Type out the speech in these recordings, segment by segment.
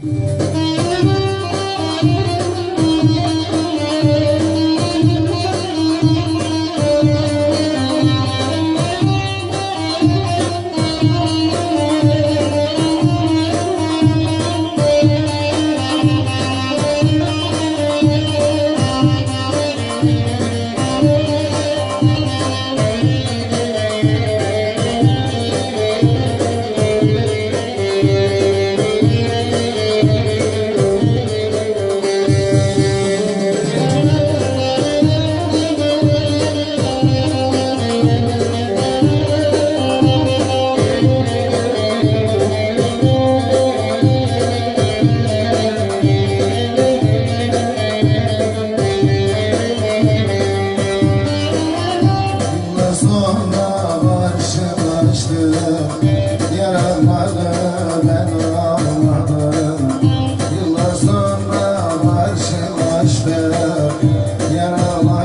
Música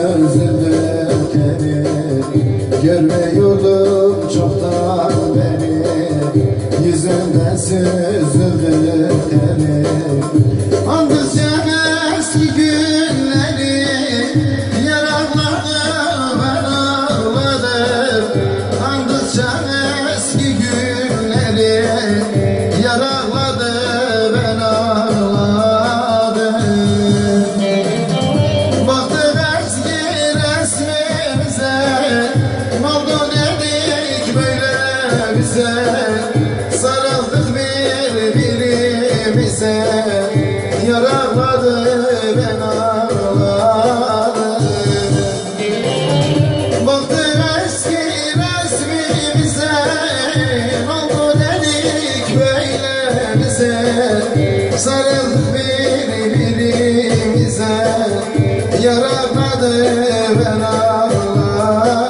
özlemekeni Görmüyordum çoktan beni Yüzünden süzüldükeni Andısya Sarıl birbirimize Yaramadı ben Allah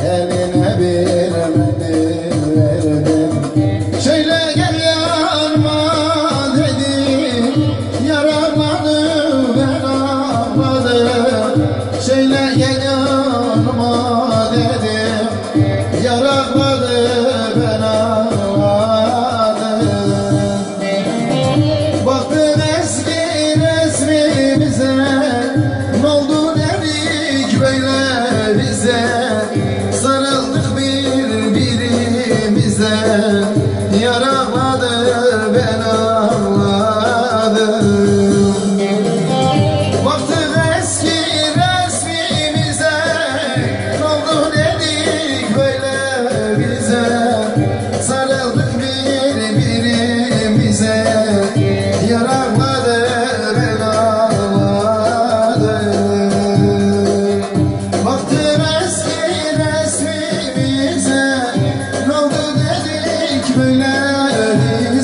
Yeah. Yeah.